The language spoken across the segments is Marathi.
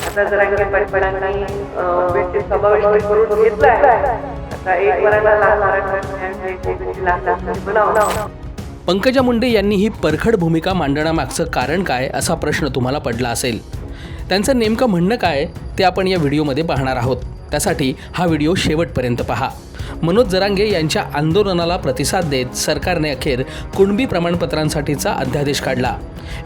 आता जरा करून घेतलाय पंकजा मुंडे यांनी ही परखड भूमिका मांडण्यामागचं कारण काय असा प्रश्न तुम्हाला पडला असेल? त्यांचं नेमकं म्हणणं काय ते आपण या व्हिडिओमध्ये पाहणार आहोत. त्यासाठी हा व्हिडिओ शेवटपर्यंत पहा. मनोज जरांगे यांच्या आंदोलनाला प्रतिसाद देत सरकारने अखेर कुणबी प्रमाणपत्रांसाठीचा अध्यादेश काढला.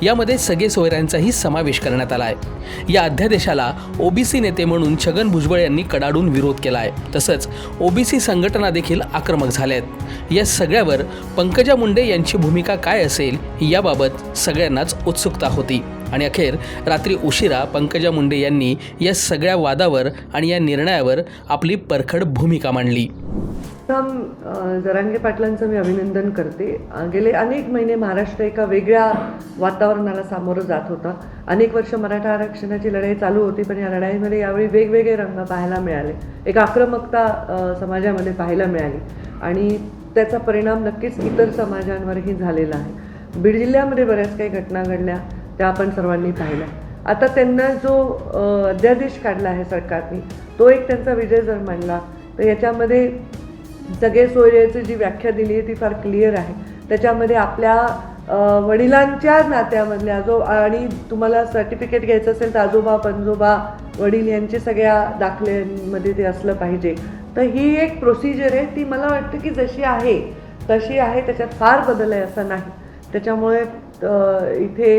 यामध्ये सगळे सोयऱ्यांचाही समावेश करण्यात आला आहे या अध्यादेशाला ओबीसी नेते म्हणून छगन भुजबळ यांनी कडाडून विरोध केला आहे तसंच ओबीसी संघटना देखील आक्रमक झाल्या आहेत या सगळ्यावर पंकजा मुंडे यांची भूमिका काय असेल याबाबत सगळ्यांनाच उत्सुकता होती. आणि अखेर रात्री उशिरा पंकजा मुंडे यांनी या सगळ्या वादावर आणि या निर्णयावर आपली परखड भूमिका मांडली. प्रथम जरांगे पाटलांचं मी अभिनंदन करते. गेले अनेक महिने महाराष्ट्र एका वेगळ्या वातावरणाला सामोरं जात होता. अनेक वर्ष मराठा आरक्षणाची लढाई चालू होती पण या लढाईमध्ये यावेळी वेगवेगळे रंग पाहायला मिळाले. एक आक्रमकता समाजामध्ये पाहायला मिळाली. आणि त्याचा परिणाम नक्कीच इतर समाजांवरही झालेला आहे. बीड जिल्ह्यामध्ये बऱ्याच काही घटना घडल्या. त्या आपण सर्वांनी पाहिल्या आता त्यांना जो अध्यादेश काढला आहे सरकारने तो एक त्यांचा विजय जर मानला तर याच्यामध्ये सगळे सोयऱ्याची जी व्याख्या दिली आहे ती फार क्लिअर आहे. त्याच्यामध्ये आपल्या वडिलांच्या नात्यामधल्या जो आणि तुम्हाला सर्टिफिकेट घ्यायचं असेल तर आजोबा पणजोबा वडील यांचे सगळ्या दाखल्यांमध्ये ते असलं पाहिजे. तर ही एक प्रोसिजर आहे ती मला वाटतं की जशी आहे तशी आहे त्याच्यात फार बदल आहे असं नाही. त्याच्यामुळे इथे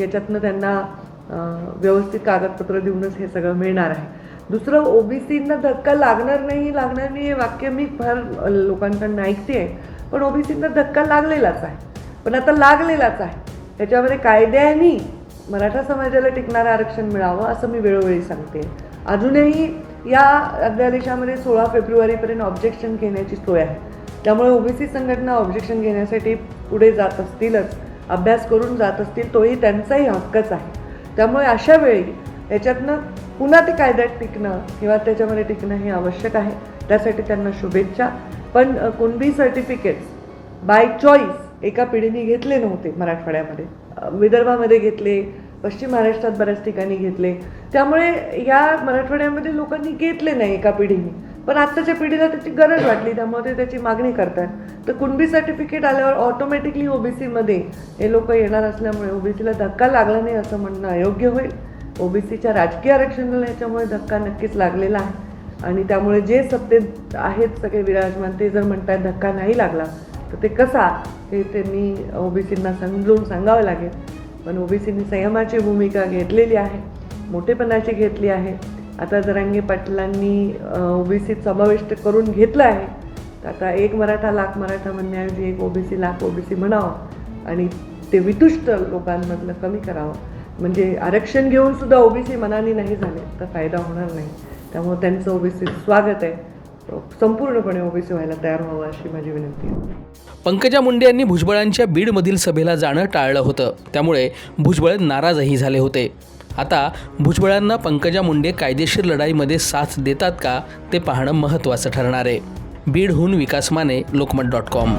याच्यातनं त्यांना व्यवस्थित कागदपत्र देऊनच हे सगळं मिळणार आहे. दुसरं ओबीसींना धक्का लागणार नाही लागणार नाही हे वाक्य मी फार लोकांकडून ऐकते पण ओबीसींना धक्का लागलेलाच आहे. पण आता लागलेलाच आहे. त्याच्यामध्ये कायद्याने मराठा समाजाला टिकणारं आरक्षण मिळावं असं मी वेळोवेळी सांगते अजूनही या अध्यादेशामध्ये सोळा फेब्रुवारीपर्यंत ऑब्जेक्शन घेण्याची सोय आहे. त्यामुळे ओबीसी संघटना ऑब्जेक्शन घेण्यासाठी पुढे जात असतीलच. अभ्यास करून जात असतील तोही त्यांचाही हक्कच आहे. त्यामुळे अशा वेळी याच्यातनं पुन्हा ते कायद्यात टिकणं किंवा त्याच्यामध्ये टिकणं हे आवश्यक आहे. त्यासाठी त्यांना शुभेच्छा. पण कुणबी सर्टिफिकेट्स बाय चॉईस एका पिढीने घेतले नव्हते मराठवाड्यामध्ये. विदर्भामध्ये घेतले पश्चिम महाराष्ट्रात बऱ्याच ठिकाणी घेतले. त्यामुळे या मराठवाड्यामध्ये लोकांनी घेतले नाही एका पिढीने. पण आत्ताच्या पिढीला त्याची गरज वाटली त्यामुळे ते त्याची मागणी करतात. तर कुणबी सर्टिफिकेट आल्यावर ऑटोमॅटिकली ओबीसीमध्ये हे लोक येणार असल्यामुळे ओबीसीला धक्का लागला नाही असं म्हणणं अयोग्य होईल. ओबीसीच्या राजकीय आरक्षणाला याच्यामुळे धक्का नक्कीच लागलेला आहे. आणि त्यामुळे जे सत्तेत आहेत सगळे विराजमान ते जर म्हणतात धक्का नाही लागला तर ते कसा हे त्यांनी ओबीसींना समजून सांगावं लागेल. पण ओबीसींनी संयमाची भूमिका घेतलेली आहे मोठेपणाची घेतली आहे. आता जरांगे पाटलांनी ओबीसीत समाविष्ट करून घेतलं आहे. तर आता एक मराठा लाख मराठा म्हणण्याऐवजी एक ओबीसी लाख ओबीसी म्हणावं आणि ते वितुष्ट लोकांमधलं कमी करावं. म्हणजे आरक्षण घेऊन सुद्धा ओबीसी मनाने नाही झाले तर फायदा होणार नाही. त्यामुळे त्यांचं ओबीसी स्वागत आहे. संपूर्णपणे ओबीसी व्हायला तयार व्हावं अशी माझी विनंती आहे. पंकजा मुंडे यांनी भुजबळांच्या बीडमधील सभेला जाणं टाळलं होतं. त्यामुळे भुजबळ नाराजही झाले होते. आता भुजबळांना पंकजा मुंडे कायदेशीर लढाईमध्ये साथ देतात का ते पाहणं महत्त्वाचं ठरणार आहे. बीडहून विकास माने लोकमत डॉट कॉम.